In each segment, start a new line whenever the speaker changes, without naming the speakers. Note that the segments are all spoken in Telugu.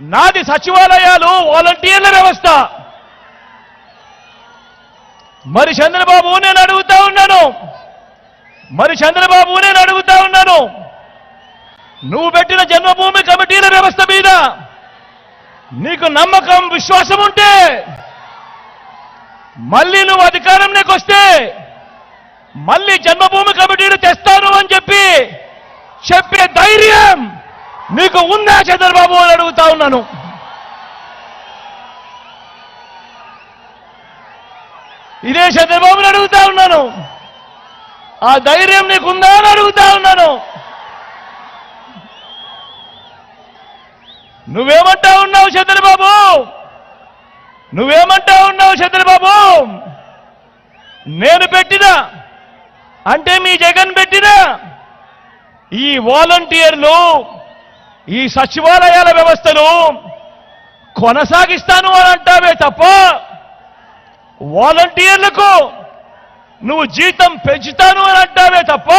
నాది సచివాలయాలు వాలంటీర్ల వ్యవస్థ. మరి చంద్రబాబు నేను అడుగుతా ఉన్నాను. మరి చంద్రబాబు నేను అడుగుతా ఉన్నాను. నువ్వు పెట్టిన జన్మభూమి కమిటీల వ్యవస్థ మీద నీకు నమ్మకం విశ్వాసం ఉంటే మళ్ళీ నువ్వు అధికారంలోకి వస్తే మళ్ళీ జన్మభూమి కమిటీలు తెస్తాను అని చెప్పి చెప్పే ధైర్యం నీకు ఉందా చంద్రబాబు అని అడుగుతా ఉన్నాను. ఇదే చంద్రబాబుని అడుగుతా ఉన్నాను. ఆ ధైర్యం నీకుందా అని అడుగుతా ఉన్నాను. నువ్వేమంటా ఉన్నావు చంద్రబాబు? నువ్వేమంటా ఉన్నావు చంద్రబాబు? నేను పెట్టినా అంటే మీ జగన్ పెట్టినా ఈ వాలంటీర్లు ఈ సచివాలయాల వ్యవస్థను కొనసాగిస్తాను అని అంటావే తప్ప వాలంటీర్లకు నువ్వు జీతం పెంచుతాను అని అంటావే తప్ప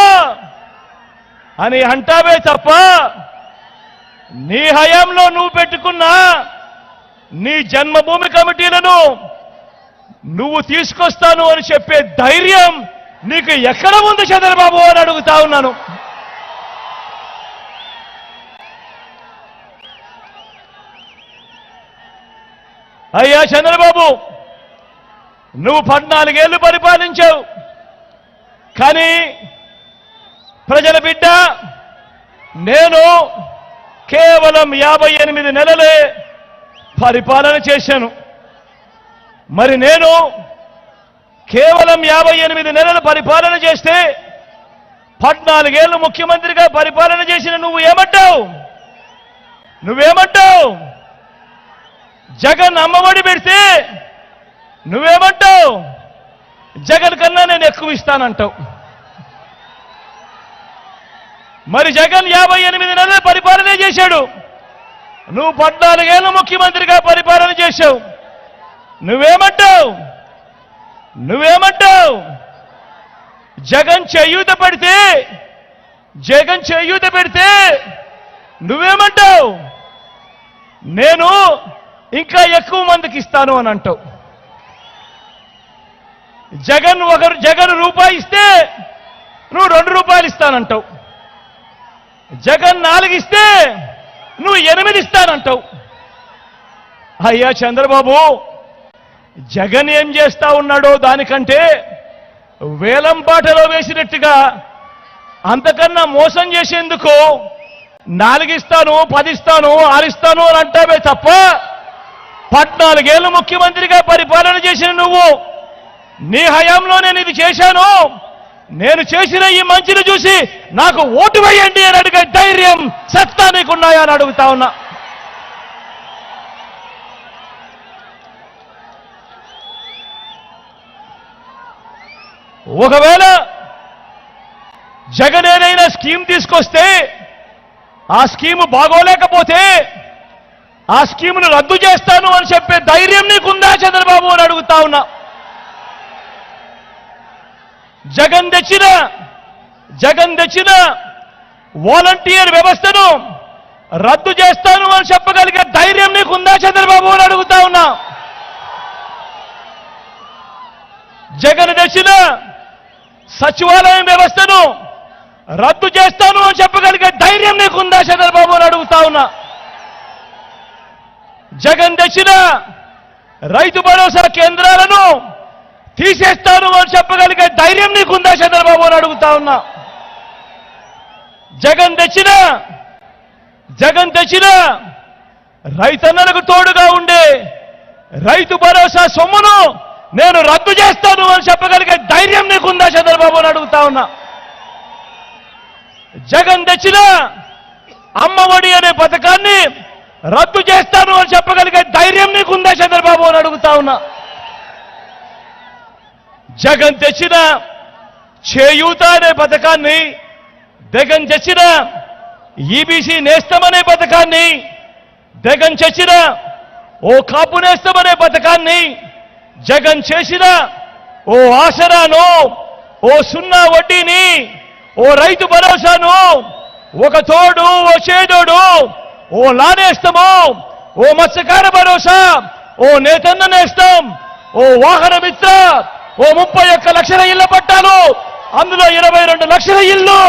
అని అంటావే తప్ప నీ హయాంలో నువ్వు పెట్టుకున్న నీ జన్మభూమి కమిటీలను నువ్వు తీసుకొస్తాను అని చెప్పే ధైర్యం నీకు ఎక్కడ ఉంది చంద్రబాబు అని అడుగుతా ఉన్నాను. అయ్యా చంద్రబాబు నువ్వు పద్నాలుగేళ్ళు పరిపాలించావు. కానీ ప్రజల బిడ్డ నేను కేవలం యాభై ఎనిమిది నెలలే పరిపాలన చేశాను. మరి నేను కేవలం యాభై ఎనిమిది నెలలు పరిపాలన చేస్తే పద్నాలుగేళ్ళు ముఖ్యమంత్రిగా పరిపాలన చేసిన నువ్వు ఏమంటావు? నువ్వేమంటావు? జగన్ అమ్మఒడి పెడితే నువ్వేమంటావు? జగన్ కన్నా నేను ఎక్కువ ఇస్తానంటావు. మరి జగన్ యాభై ఎనిమిది నెలలు పరిపాలన చేశాడు. నువ్వు పద్నాలుగేళ్ళు ముఖ్యమంత్రిగా పరిపాలన చేశావు. నువ్వేమంటావు? నువ్వేమంటావు? జగన్ చేయూత పెడితే జగన్ చేయూత పెడితే నువ్వేమంటావు? నేను ఇంకా ఎక్కువ మందికి ఇస్తాను అని అంటావు. జగన్ ఒకరు జగన్ రూపాయి ఇస్తే నువ్వు రెండు రూపాయలు ఇస్తానంటావు. జగన్ నాలుగు ఇస్తే నువ్వు ఎనిమిది ఇస్తానంటావు. అయ్యా చంద్రబాబు జగన్ ఏం చేస్తా ఉన్నాడో దానికంటే వేలం పాటలో వేసినట్టుగా అంతకన్నా మోసం చేసేందుకు నాలుగిస్తాను పదిస్తాను ఆరిస్తాను అని అంటావే తప్ప పద్నాలుగేళ్ళు ముఖ్యమంత్రిగా పరిపాలన చేసిన నువ్వు నీ హయాంలో నేను ఇది చేశాను. నేను చేసిన ఈ మంచిని చూసి నాకు ఓటు వేయండి అని అడిగే ధైర్యం సత్తా నీకున్నాయా అని అడుగుతా ఉన్నా. ఒకవేళ జగన్ ఏదైనా స్కీమ్ తీసుకొస్తే ఆ స్కీము బాగోలేకపోతే ఆ స్కీమును రద్దు చేస్తాను అని చెప్పే ధైర్యం నీకుందా చంద్రబాబు అని అడుగుతా ఉన్నా. జగన్ తెచ్చిన జగన్ తెచ్చిన వాలంటీర్ వ్యవస్థను రద్దు చేస్తాను అని చెప్పగలిగే ధైర్యం నీకుందా చంద్రబాబు అని అడుగుతా ఉన్నా. జగన్ తెచ్చిన సచివాలయం వ్యవస్థను రద్దు చేస్తాను అని చెప్పగలిగే ధైర్యం నీకుందా చంద్రబాబు అని అడుగుతా ఉన్నా. జగన్ తెచ్చిన రైతు భరోసా కేంద్రాలను తీసేస్తాను అని చెప్పగలిగే ధైర్యం నీకుందా చంద్రబాబు అని అడుగుతా ఉన్నా. జగన్ తెచ్చిన జగన్ తెచ్చిన రైతన్నలకు తోడుగా ఉండే రైతు భరోసా సొమ్మును నేను రద్దు చేస్తాను అని చెప్పగలిగే ధైర్యం నీకుందా చంద్రబాబు అని అడుగుతా ఉన్నా. జగన్ తెచ్చిన అమ్మఒడి అనే పథకాన్ని రద్దు చేస్తాను అని చెప్పగలిగే ధైర్యం నీకుందా చంద్రబాబు అని అడుగుతా ఉన్నా. జగన్ తెచ్చిన చేయూత అనే పథకాన్ని జగన్ తెచ్చిన ఈబీసీ నేస్తం అనే పథకాన్ని జగన్ తెచ్చిన ఓ కాపు నేస్తం అనే పథకాన్ని జగన్ చేసిన ఓ ఆసరాను ఓ సున్నా వడ్డీని ఓ రైతు భరోసాను ఒక తోడు ఓ చేదోడు ఓ లానేస్తము ఓ మత్స్యకార భరోసా. ఓ నేతన్న నేస్తం ఓ వాహన మిత్ర. ఓ ముప్పై ఒక్క లక్షల ఇళ్ళ పట్టాలు. అందులో ఇరవై రెండు లక్షల ఇల్లు